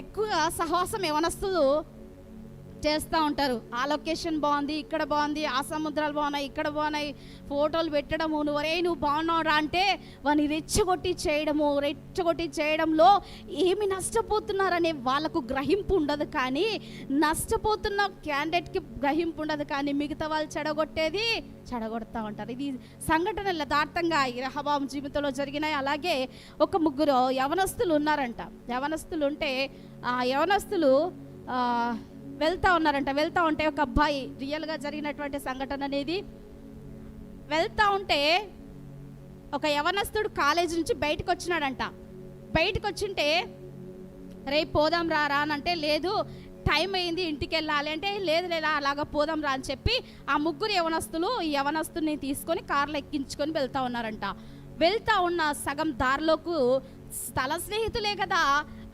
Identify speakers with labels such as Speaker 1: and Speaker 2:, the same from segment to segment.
Speaker 1: ఎక్కువగా సహవాసం యవనస్తులు చేస్తూ ఉంటారు. ఆ లొకేషన్ బాగుంది ఇక్కడ బాగుంది ఆ సముద్రాలు బాగున్నాయి ఇక్కడ బాగున్నాయి. ఫోటోలు పెట్టడము నువ్వు రే నువ్వు బాగున్నావురా అంటే వాని రెచ్చగొట్టి చేయడము రెచ్చగొట్టి చేయడంలో ఏమి నష్టపోతున్నారనే వాళ్ళకు గ్రహింపు ఉండదు కానీ నష్టపోతున్న క్యాండిడేట్కి గ్రహింపు ఉండదు కానీ మిగతా వాళ్ళు చెడగొట్టేది చెడగొడతా ఉంటారు. ఇది సంఘటనలు యథార్థంగా ఈ జీవితంలో జరిగినాయి. అలాగే ఒక ముగ్గురు యవనస్తులు ఉన్నారంట. యవనస్తులు ఉంటే ఆ యవనస్తులు వెళ్తా ఉన్నారంట. వెళ్తా ఉంటే ఒక అబ్బాయి రియల్గా జరిగినటువంటి సంఘటన అనేది వెళ్తా ఉంటే ఒక యవనస్తుడు కాలేజీ నుంచి బయటకు వచ్చినాడంట. బయటకు వచ్చింటే రేపు పోదాం రా రా అని అంటే లేదు టైం అయింది ఇంటికి వెళ్ళాలి అంటే లేదు లేదా అలాగా పోదాం రా అని చెప్పి ఆ ముగ్గురు యవనస్తులు ఈ యవనస్తుని తీసుకొని కార్లో ఎక్కించుకొని వెళ్తా ఉన్నారంట. వెళ్తా ఉన్న సగం దారిలోకు స్థల స్నేహితులే కదా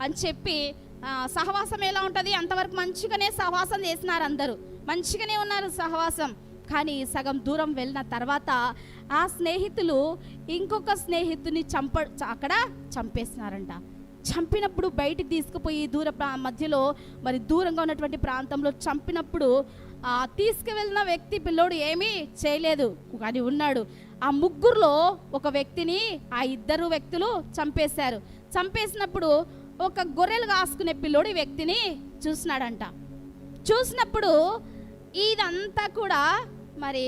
Speaker 1: అని చెప్పి సహవాసం ఎలా ఉంటుంది? అంతవరకు మంచిగానే సహవాసం చేసినారు అందరూ. మంచిగానే ఉన్నారు సహవాసం. కానీ సగం దూరం వెళ్ళిన తర్వాత ఆ స్నేహితులు ఇంకొక స్నేహితుని చంప అక్కడ చంపేసినారంట. చంపినప్పుడు బయటికి తీసుకుపోయి దూర ప్రా మధ్యలో మరి దూరంగా ఉన్నటువంటి ప్రాంతంలో చంపినప్పుడు ఆ తీసుకువెళ్ళిన వ్యక్తి పిల్లోడు ఏమీ చేయలేదు. కానీ ఉన్నాడు. ఆ ముగ్గురులో ఒక వ్యక్తిని ఆ ఇద్దరు వ్యక్తులు చంపేశారు. చంపేసినప్పుడు ఒక గొర్రెలు కాసుకునే పిల్లోడు ఈ వ్యక్తిని చూసినాడంట. చూసినప్పుడు ఇదంతా కూడా మరి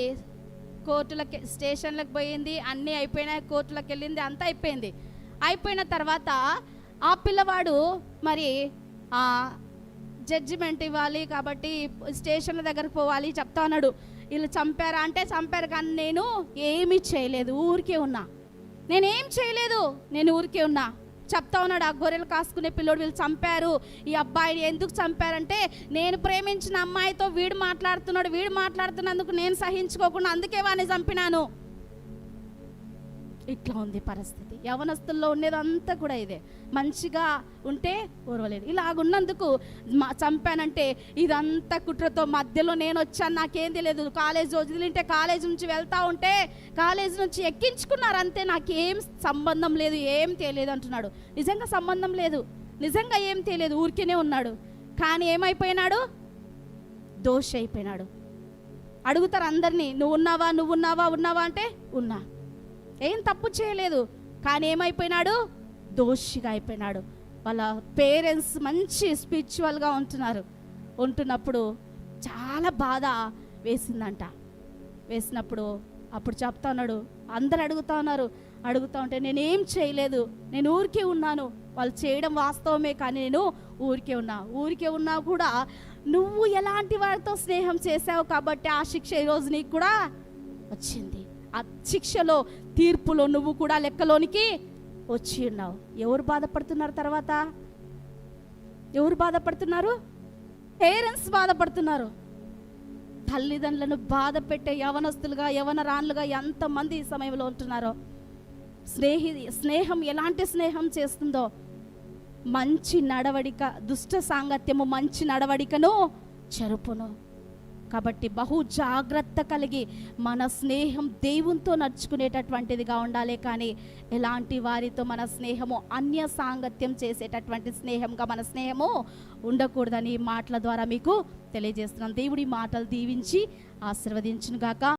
Speaker 1: కోర్టులకి స్టేషన్లకు పోయింది అన్నీ అయిపోయినాయి కోర్టులకు వెళ్ళింది అంతా అయిపోయింది. అయిపోయిన తర్వాత ఆ పిల్లవాడు మరి ఆ జడ్జిమెంట్ ఇవ్వాలి కాబట్టి స్టేషన్ల దగ్గరకు పోవాలి చెప్తా ఉన్నాడు వీళ్ళు చంపారా అంటే చంపారు కానీ నేను ఏమీ చేయలేదు ఊరికే ఉన్నా. నేనేం చేయలేదు నేను ఊరికే ఉన్నా. చెప్తా ఉన్నాడు ఆ గొర్రెలు కాసుకునే పిల్లోడు వీళ్ళు చంపారు. ఈ అబ్బాయిని ఎందుకు చంపారంటే నేను ప్రేమించిన అమ్మాయితో వీడు మాట్లాడుతున్నాడు వీడు మాట్లాడుతున్నందుకు నేను సహించుకోకుండా అందుకే వాడిని చంపినాను. ఇట్లా ఉంది పరిస్థితి. యవనస్తుల్లో ఉండేదంతా కూడా ఇదే. మంచిగా ఉంటే ఓర్వలేదు ఇలాగున్నందుకు మా చంపానంటే ఇదంతా కుట్రతో మధ్యలో నేను వచ్చాను నాకేం తెలియదు కాలేజ్ వదిలింటే కాలేజ్ నుంచి వెళ్తా ఉంటే కాలేజ్ నుంచి ఎక్కించుకున్నారు అంతే నాకేం సంబంధం లేదు ఏం తెలియదు అంటున్నాడు. నిజంగా సంబంధం లేదు. నిజంగా ఏం తెలియదు ఊరికేనే ఉన్నాడు. కానీ ఏమైపోయినాడు? దోష అయిపోయినాడు అడుగుతారు అందరినీ నువ్వు ఉన్నావా నువ్వు ఉన్నావా ఉన్నావా? అంటే ఉన్నా. ఏం తప్పు చేయలేదు. కానీ ఏమైపోయినాడు? దోషిగా అయిపోయినాడు. వాళ్ళ పేరెంట్స్ మంచి స్పిరిచువల్గా ఉంటున్నారు. ఉంటున్నప్పుడు చాలా బాధ వేసిందంట. వేసినప్పుడు అప్పుడు చెప్తా ఉన్నాడు. అందరు అడుగుతా ఉన్నారు. అడుగుతా ఉంటే నేనేం చేయలేదు. నేను ఊరికే ఉన్నాను. వాళ్ళు చేయడం వాస్తవమే కానీ నేను ఊరికే ఉన్నా. ఊరికే ఉన్నా కూడా నువ్వు ఎలాంటి వారితో స్నేహం చేసావు కాబట్టి ఆ శిక్ష ఈరోజు నీకు కూడా వచ్చింది. ఆ శిక్షలో తీర్పులో నువ్వు కూడా లెక్కలోనికి వచ్చి ఉన్నావు. ఎవరు బాధపడుతున్నారు తర్వాత? ఎవరు బాధపడుతున్నారు? పేరెంట్స్ బాధపడుతున్నారు. తల్లిదండ్రులను బాధ పెట్టే యవనస్తులుగా యవనరాన్లుగా ఎంతమంది ఈ సమయంలో ఉంటున్నారో? స్నేహి స్నేహం ఎలాంటి స్నేహం చేస్తుందో? మంచి నడవడిక దుష్ట సాంగత్యము మంచి నడవడికను చెరుపును కాబట్టి బహు జాగ్రత్త కలిగి మన స్నేహం దేవునితో నడుచుకునేటటువంటిదిగా ఉండాలి కానీ ఎలాంటి వారితో మన స్నేహము అన్య సాంగత్యం చేసేటటువంటి స్నేహంగా మన స్నేహము ఉండకూడదని మాటల ద్వారా మీకు తెలియజేస్తున్నాం. దేవుడి మాటలు దీవించి ఆశీర్వదించునుగాక.